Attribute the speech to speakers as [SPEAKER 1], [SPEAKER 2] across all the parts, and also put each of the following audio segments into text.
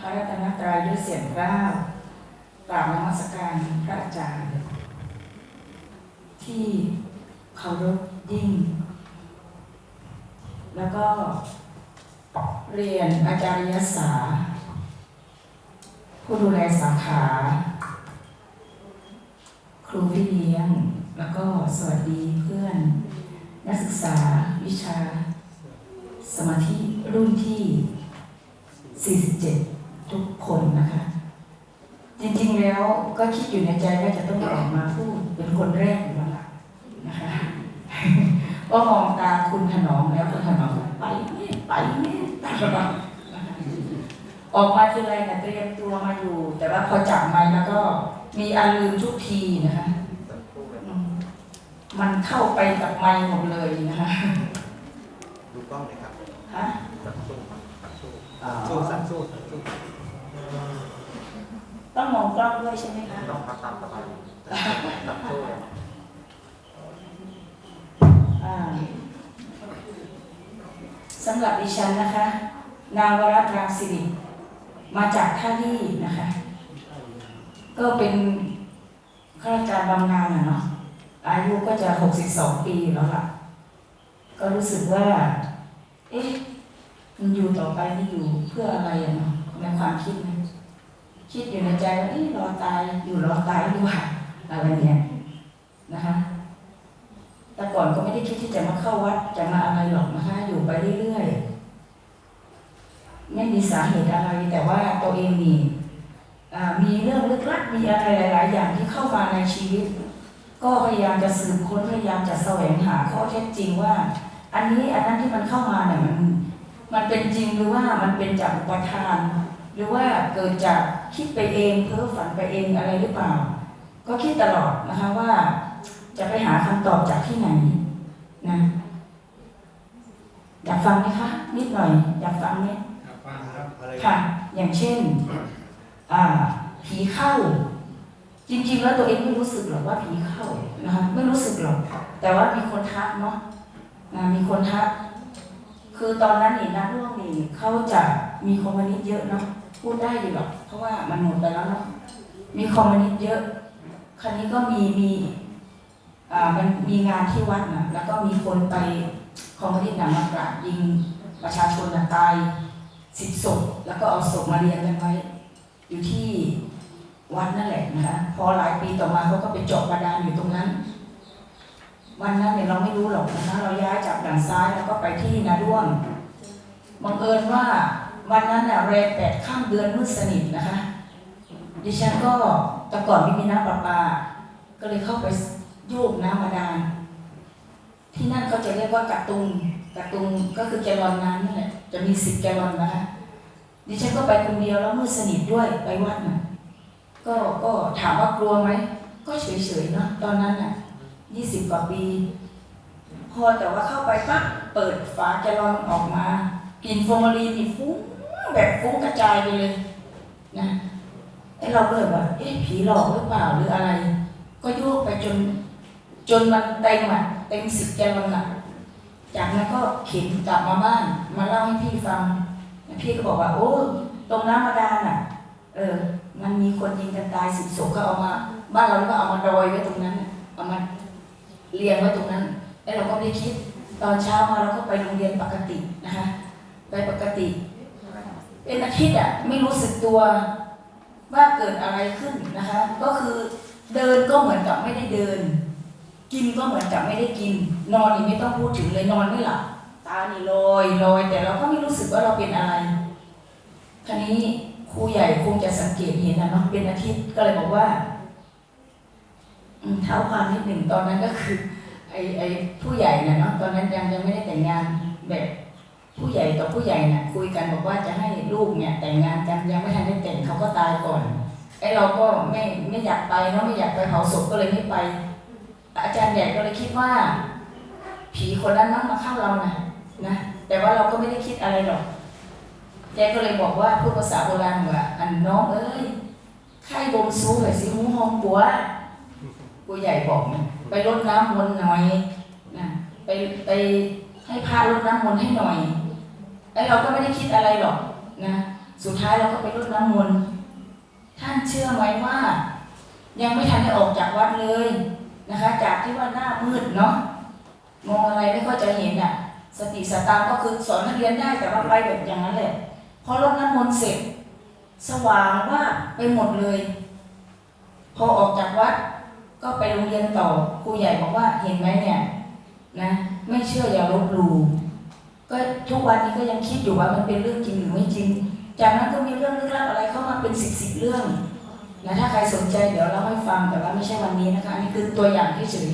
[SPEAKER 1] พระรัตนตรัยด้วยเสียงกล้าวกราบนมัสการพระอาจารย์ ที่เคารพยิ่ง แล้วก็เรียนอาจารยศาสตร์ผู้ดูแลสาขา ครูพี่เลี้ยง แล้วก็สวัสดีเพื่อน นักศึกษาวิชา สมาธิรุ่นที่ 47 ทุกคนนะคะ จริงๆแล้วก็คิดอยู่ในใจว่าจะต้องออกมาพูดเป็นคนแรกอยู่แล้วล่ะนะคะก็มองตาคุณถนอมแล้วคุณถนอมก็ไปแม่ไปแม่ตลอดนะคะออกมาทีไรเนี่ยเตรียมตัวมาอยู่ แต่ว่าพอจับไม้แล้วก็มีอารมณ์ทุกทีนะคะอืมมันเข้าไปกับไม้หมดเลยนะคะ
[SPEAKER 2] ดูกล้องเลยครับ
[SPEAKER 1] ฮะ
[SPEAKER 2] สักสู้ครับสัก สู้
[SPEAKER 1] อ๋อ
[SPEAKER 2] สู้สักสู้สักสู้
[SPEAKER 1] ต้องมองกล้องด้วยใช่ไหมคะ
[SPEAKER 2] ต้องพักตามสบายสักสู้เลย
[SPEAKER 1] อ่าสำหรับดิฉันนะคะ นางวรัตน์รามสิริมาจากท่าลี่นะคะ ก็เป็นข้าราชการบำนาญนะเนาะอายุก็จะ 62 ปีแล้วล่ะ ก็รู้สึกว่า เอ๊ะ มันอยู่ต่อไปนี่อยู่เพื่ออะไรอะเนาะในความคิดนะคิดอยู่ในใจว่าเอ๊ะรอตายอยู่รอตายดีกว่าอะไรเนี้ยนะคะแต่ก่อนก็ไม่ได้คิดที่จะมาเข้าวัดจะมาอะไรหรอกนะคะอยู่ไปเรื่อยๆไม่มีสาเหตุอะไร แต่ว่าตัวเองมีอ่มีเรื่องลึกลับมีอะไรหลาย ๆ อย่างที่เข้ามาในชีวิต ก็พยายามจะสืบค้นพยายามจะแสวงหาข้อเท็จจริงว่า อันนี้อันนั้นที่มันเข้ามาเนี่ยมัน ริงหรือว่ามันเป็นจากอุปทาน หรือว่าเกิดจากคิดไปเองเพ้อฝันไปเองอะไรหรือเปล่า ก็คิดตลอดนะคะว่าจะไปหาคำตอบจากที่ไหนนะอยากฟังไหมคะนิดหน่อยอยากฟังไหม
[SPEAKER 2] อะไร
[SPEAKER 1] ค่ะ อย่างเช่นอ่าผีเข้า จริงๆ แล้วตัวเองไม่รู้สึกหรอกว่าผีเข้านะคะไม่รู้สึกหรอกแต่ว่ามีคนทักเนาะนะมีคนทัก คือตอนนั้นนี่นะร่วงนี่เขาจะมีคอมมิวนิสต์เยอะเนาะพูดได้ดีหรอกเพราะว่ามันหมดไปแล้วเนาะมีคอมมิวนิสต์เยอะ คราวนี้ก็มีมีอ่ามันมีงานที่วัดนะแล้วก็มีคนไปคอมมิวนิสต์นะมากราดยิงประชาชนนะตายสิบศพแล้วก็เอาศพมาเรียงกันไว้ อยู่ที่วัดนั่นแหละนะคะพอหลายปีต่อมาเขาก็ไปเจาะบาดาลอยู่ตรงนั้น วันนั้นเนี่ยเราไม่รู้หรอกนะคะเราย้ายจากด่านซ้ายแล้วก็ไปที่นาด้วงบังเอิญว่าวันนั้นน่ะแรมแปดข้ามเดือนมืดสนิทนะคะ ดิฉันก็แต่ก่อนไม่มีน้ำประปา ก็เลยเข้าไปโยกน้ำบาดาลที่นั่นเขาจะเรียกว่ากระตุงกระตุงก็คือแกลลอนน้ำนั่แหละจะมีสิบแกลลอนนะคะดิฉันก็ไปคนเดียวแล้วมืดสนิทด้วยไปวัดน่ะก็ก็ถามว่ากลัวไหมก็เฉยๆเนาะตอนนั้นน่ะ ยี่สิบกว่าปี พอแต่ว่าเข้าไปปั๊บเปิดฝาแกลอนออกมากลิ่นฟอร์มาลีนนี่ฟุ้งแบบฟุ้งกระจายไปเลยนะไอ้เราก็เลยว่าเอ๊ะผีหลอกหรือเปล่าหรืออะไร ก็โยกไปจน จนมันเต็มอะเต็มสิบแกลลอนอะจากนั้นก็เข็นกลับมาบ้าน มาเล่าให้พี่ฟัง พี่ก็บอกว่า โอ้ตรงน้ำบาดาลน่ะ เออ มันมีคนยิงกันตายสิบศพก็เอามา บ้านเราก็เอามาโดยไว้ตรงนั้นเอามา เรียงไว้ตรงนั้น แล้วเราก็ไม่ได้คิด ตอนเช้ามาเราก็ไปโรงเรียนปกตินะคะ ไปปกติ เป็นอาทิตย์อะไม่รู้สึกตัวว่าเกิดอะไรขึ้นนะคะ ก็คือเดินก็เหมือนกับไม่ได้เดิน กินก็เหมือนกับไม่ได้กิน นอนนี่ไม่ต้องพูดถึงเลยนอนไม่หลับตานี่ลอยลอยแต่เราก็ไม่รู้สึกว่าเราเป็นอะไรคราวนี้ครูใหญ่คงจะสังเกตเห็นนะเนาะเป็นอาทิตย์ก็เลยบอกว่า เท้าความนิดหนึ่งตอนนั้นก็คือไอ้ไอ้ผู้ใหญ่น่ะเนาะตอนนั้นยังยังไม่ได้แต่งงานแบบผู้ใหญ่ต่อผู้ใหญ่น่ะคุยกันบอกว่าจะให้ลูกเนี่ยแต่งงานกันยังไม่ทันได้แต่งเขาก็ตายก่อนไอ้เราก็ไม่ไม่อยากไปเนาะไม่อยากไปเผาศพก็เลยไม่ไป อาจารย์ใหญ่ก็เลยคิดว่า ผีคนนั้นนั่งมาเข้าเรานะนะแต่ว่าเราก็ไม่ได้คิดอะไรหรอกแกก็เลยบอกว่าพูดภาษาโบราณว่าอันน้องเอ้ยไข้บมซูหน่อยสิหูหอมปัว ผู้ใหญ่บอกนะไปรดน้ำมนต์หน่อยนะไปไปให้พระรดน้ำมนต์ให้หน่อยไอ้เราก็ไม่ได้คิดอะไรหรอกนะสุดท้ายเราก็ไปรดน้ำมนต์ท่านเชื่อไหมว่า ยังไม่ทันได้ออกจากวัดเลยนะคะ จากที่ว่าหน้ามืดเนาะมองอะไรไม่ค่อยจะเห็นอะ สติสตางค์ก็คือสอนนักเรียนได้แต่ว่าไปแบบอย่างนั้นแหละพอรดน้ำมนต์เสร็จ สว่างว่าไปหมดเลย พอออกจากวัด ก็ไปโรงเรียนต่อครูใหญ่บอกว่าเห็นไหมเนี่ยนะ ไม่เชื่ออย่าลบหลู่ก็ทุกวันนี้ก็ยังคิดอยู่ว่ามันเป็นเรื่องจริงหรือไม่จริง จากนั้นก็มีเรื่องลึกลับอะไรเข้ามาเป็นสิบสิบเรื่องนะถ้าใครสนใจเดี๋ยวเล่าให้ฟังแต่ว่าไม่ใช่วันนี้นะคะอันนี่คือตัวอย่างที่เฉย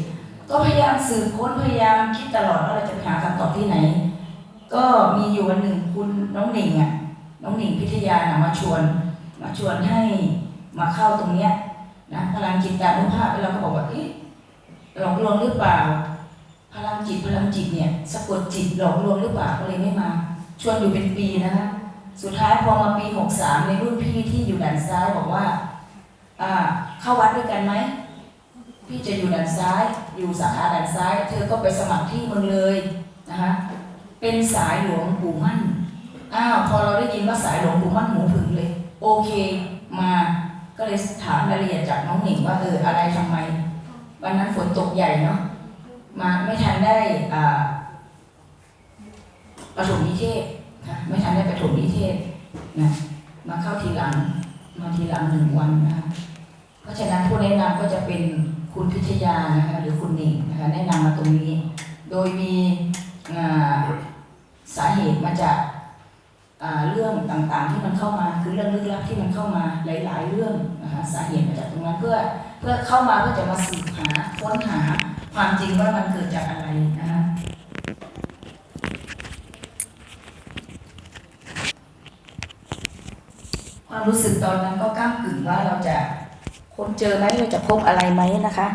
[SPEAKER 1] ก็พยายามสืบค้นพยายามคิดตลอดว่าเราจะไปหาคำตอบที่ไหน ก็มีอยู่วันหนึ่งคุณน้องหนิงอะน้องหนิงพิทยานะมาชวน มาชวนให้มาเข้าตรงเนี้ย นะพลังจิตตานุภาพแล้วเราก็บอกว่าเอ๊ะหลอกลวงหรือเปล่า พลังจิตพลังจิตเนี่ยสะกดจิตหลอกลวงหรือเปล่าก็เลยไม่มา ชวนอยู่เป็นปีนะคะสุดท้ายพอมาปี63ในรุ่นพี่ที่อยู่ด้านซ้ายบอกว่าอ่าเข้าวัดด้วยกันไหมพี่จะอยู่ด้านซ้าย อยู่สาขาด้านซ้าย เธอก็ไปสมัครที่เมืองเลยนะคะเป็นสายหลวงปู่มั่นอ้าวพอเราได้ยินว่าสายหลวงปู่มั่นหมูผึ่งเลย โอเค เลยถามรายละเอียดจากน้องหนิงว่าเอออะไรทำไม วันนั้นฝนตกใหญ่เนาะมาไม่ทันได้อ่าประถมนิเทศค่ะไม่ทันได้ประถมนิเทศนะมาเข้าทีหลังมาทีหลังหนึ่งวันนะคะเพราะฉะนั้นผู้แนะนำก็จะเป็นคุณพิทยานะคะหรือคุณหนิงนะคะแนะนำมาตรงนี้ โดยมีสาเหตุมาจาก เรื่องต่างๆที่มันเข้ามาคือเรื่องลึกลับที่มันเข้ามาหลาย ๆ เรื่องนะคะสาเหตุมาจากตรงนั้นเพื่อเพื่อเข้ามาเพื่อจะมาสืบหาค้นหาความจริงว่ามันเกิดจากอะไรนะคะความรู้สึกตอนนั้นก็ก้ามกึ่งว่าเราจะค้นเจอไหมเราจะพบอะไรไหมนะคะ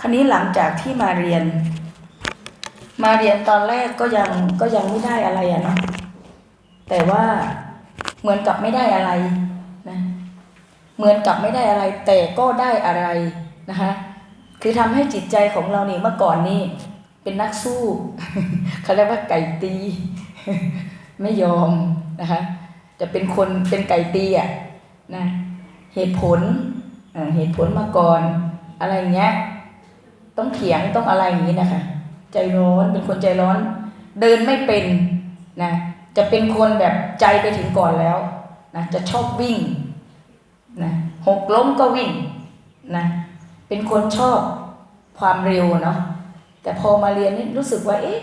[SPEAKER 1] คราวนี้หลังจากที่มาเรียน มาเรียนตอนแรกก็ยังก็ยังไม่ได้อะไรอะเนาะ แต่ว่าเหมือนกับไม่ได้อะไรนะเหมือนกับไม่ได้อะไร แต่ก็ได้อะไรนะคะคือทำให้จิตใจของเรานี่เมื่อก่อนนี่เป็นนักสู้เขาเรียกว่าไก่ตี ไม่ยอมนะคะจะเป็นคนเป็นไก่ตีอะนะเหตุผลเหตุผลมาก่อนอะไรเงี้ยต้องเถียงต้องอะไรอย่างนี้นะคะ ใจร้อนเป็นคนใจร้อน เดินไม่เป็นนะ จะเป็นคนแบบใจไปถึงก่อนแล้วนะจะชอบวิ่งนะหกล้มก็วิ่งนะเป็นคนชอบความเร็วเนาะแต่พอมาเรียนนี่รู้สึกว่าเอ๊ะ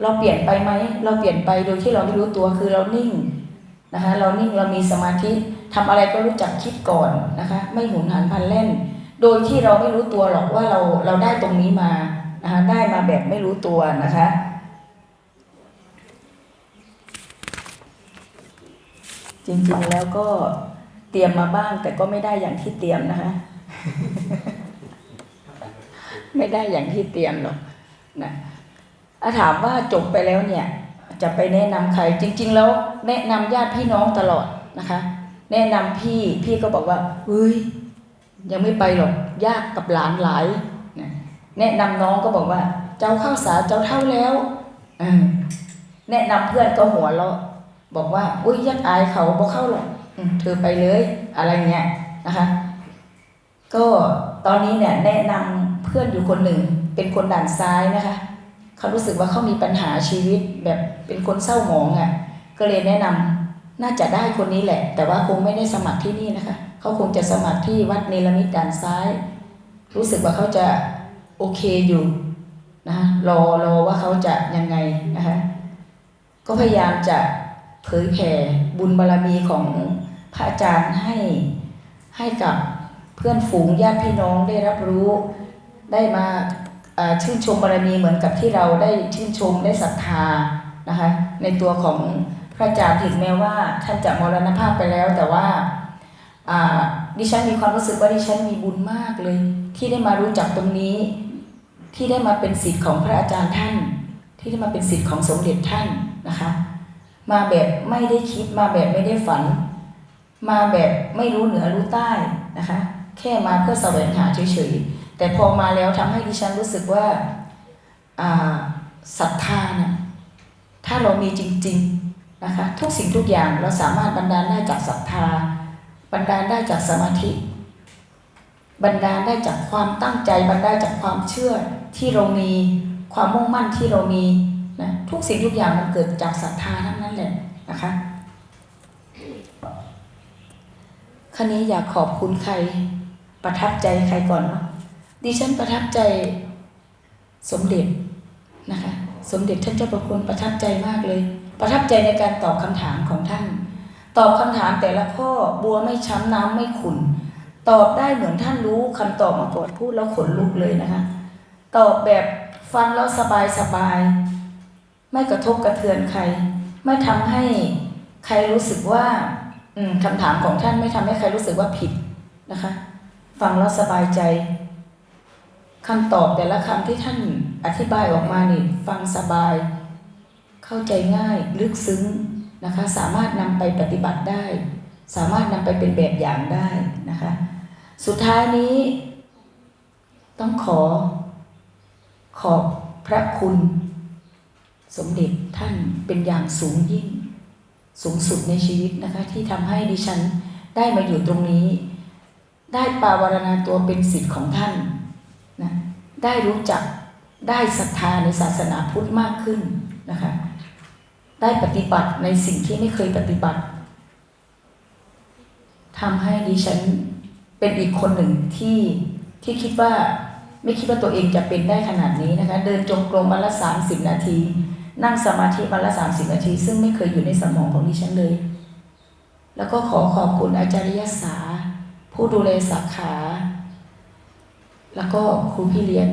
[SPEAKER 1] เราเปลี่ยนไปไหมเราเปลี่ยนไปโดยที่เราไม่รู้ตัวคือเรานิ่งนะคะเรานิ่งเรามีสมาธิทำอะไรก็รู้จักคิดก่อนนะคะไม่หุนหันพลันเล่น โดยที่เราไม่รู้ตัวหรอกว่าเราเราได้ตรงนี้มานะคะได้มาแบบไม่รู้ตัวนะคะ จริงๆแล้วก็เตรียมมาบ้าง แต่ก็ไม่ได้อย่างที่เตรียมนะคะไม่ได้อย่างที่เตรียมหรอกนะถาถามว่าจบไปแล้วเนี่ย จะไปแนะนำใคร จริง ๆ แล้วแนะนำญาติพี่น้องตลอดนะคะ แนะนำพี่พี่ก็บอกว่าเฮ้ยยังไม่ไปหรอกยากกับหลานหลายนะแนะนำน้องก็บอกว่า เจ้าเข้าสาเจ้าเท่าแล้วอแนะนำเพื่อนก็หัวเราะ บอกว่า อุ้ยยักอายเขาบอกเข้าหรอกเธอไปเลย อะไรเงี้ยนะคะ ก็ตอนนี้เนี่ยแนะนำเพื่อนอยู่คนหนึ่ง เป็นคนด่านซ้ายนะคะเขารู้สึกว่าเขามีปัญหาชีวิตแบบเป็นคนเศร้าหมองอะ่ะ ก็เลยแนะนำน่าจะได้คนนี้แหละ แต่ว่าคงไม่ได้สมัครที่นี่นะคะเขาคงจะสมัครที่วัดเนรมิตด่านซ้าย รู้สึกว่าเขาจะโอเคอยู่นะคะรอรอว่าเขาจะยังไงนะคะก็พยายามจะ เผยแผ่บุญบารรมีของพระอาจารย์ให้ให้กับเพื่อนฝูงญาติพี่น้องได้รับรู้ได้มาชื่นชมบารมีเหมือนกับที่เราได้ชื่นชมได้ศรัทธานะคะในตัวของพระอาจารย์ถึงแม้ว่าท่านจะมรณภาพไปแล้ว แต่ว่าอ่าดิฉันมีความรู้สึกว่าดิฉันมีบุญมากเลย ที่ได้มารู้จักตรงนี้ ที่ได้มาเป็นศิษย์ของพระอาจารย์ท่าน ที่ได้มาเป็นศิษย์ของสมเด็จท่านนะคะ มาแบบไม่ได้คิด มาแบบไม่ได้ฝัน มาแบบไม่รู้เหนือรู้ใต้นะคะ แค่มาเพื่อแสวงหาเฉยๆ แต่พอมาแล้วทำให้ดิฉันรู้สึกว่าศรัทธานะถ้าเรามีจริง ๆนะคะ ทุกสิ่งทุกอย่างเราสามารถบันดาลได้จากศรัทธาบันดาลได้จากสมาธิบันดาลได้จากความตั้งใจบันดาลจากความเชื่อที่เรามีความมุ่งมั่นที่เรามี นะทุกสิ่งทุกอย่างมันเกิดจากศรัทธาทั้งนั้นแหละนะคะคราวนี้อยากขอบคุณใคร ประทับใจใครก่อนเนาะดิฉันประทับใจสมเด็จนะคะ สมเด็จท่านเจ้าประคุณประทับใจมากเลย ประทับใจในการตอบคำถามของท่าน ตอบคำถามแต่ละข้อบัวไม่ช้ำน้ำไม่ขุนตอบได้เหมือนท่านรู้คำตอบมาก่อนพูดแล้วขนลุกเลยนะคะ ตอบแบบฟังแล้วสบายสบาย ไม่กระทบกระเทือนใคร ไม่ทำให้ใครรู้สึกว่า อืมคำถามของท่านไม่ทำให้ใครรู้สึกว่าผิดนะคะ ฟังแล้วสบายใจคำตอบแต่ละคำที่ท่านอธิบายออกมานี่ ฟังสบาย เข้าใจง่าย ลึกซึ้งนะคะ สามารถนำไปปฏิบัติได้ สามารถนำไปเป็นแบบอย่างได้นะคะ สุดท้ายนี้ ต้องขอขอบพระคุณ สมเด็จท่านเป็นอย่างสูงยิ่ง สูงสุดในชีวิตนะคะ ที่ทำให้ดิฉันได้มาอยู่ตรงนี้ ได้ปาวารณาตัวเป็นสิทธิ์ของท่านนะได้รู้จักได้ศรัทธาในศาสนาพุทธมากขึ้นนะคะ ได้ปฏิบัติในสิ่งที่ไม่เคยปฏิบัติทำให้ดิฉันเป็นอีกคนหนึ่งที่ที่คิดว่าไม่คิดว่าตัวเองจะเป็นได้ขนาดนี้นะคะ เดินจงกรมวันละสามสิบนาที นั่งสมาธิวันละสามสิบนาที ซึ่งไม่เคยอยู่ในสมองของดิฉันเลย แล้วก็ขอขอบคุณอาจารย์ยศาผู้ดูแลสาขา แล้วก็ครูพี่เลี้ยง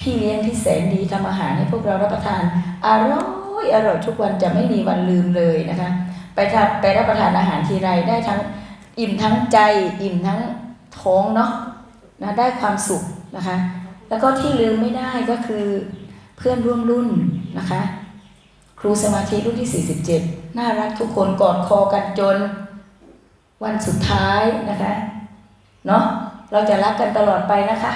[SPEAKER 1] พี่เลี้ยงที่แสนดีทำอาหารให้พวกเรารับประทานอร่อยอร่อยทุกวันจะไม่มีวันลืมเลยนะคะ ไปทานไปรับประทานอาหารทีไรได้ทั้งอิ่มทั้งใจ อิ่มทั้งท้องเนาะนะได้ความสุขนะคะ แล้วก็ที่ลืมไม่ได้ก็คือเพื่อนร่วมรุ่นนะคะ ครูสมาธิรุ่นที่ 47 น่ารักทุกคนกอดคอกันจน วันสุดท้ายนะคะเนาะเราจะรักกันตลอดไปนะคะ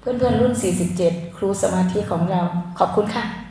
[SPEAKER 1] เพื่อนๆรุ่น 47 ครูสมาธิของเราขอบคุณค่ะ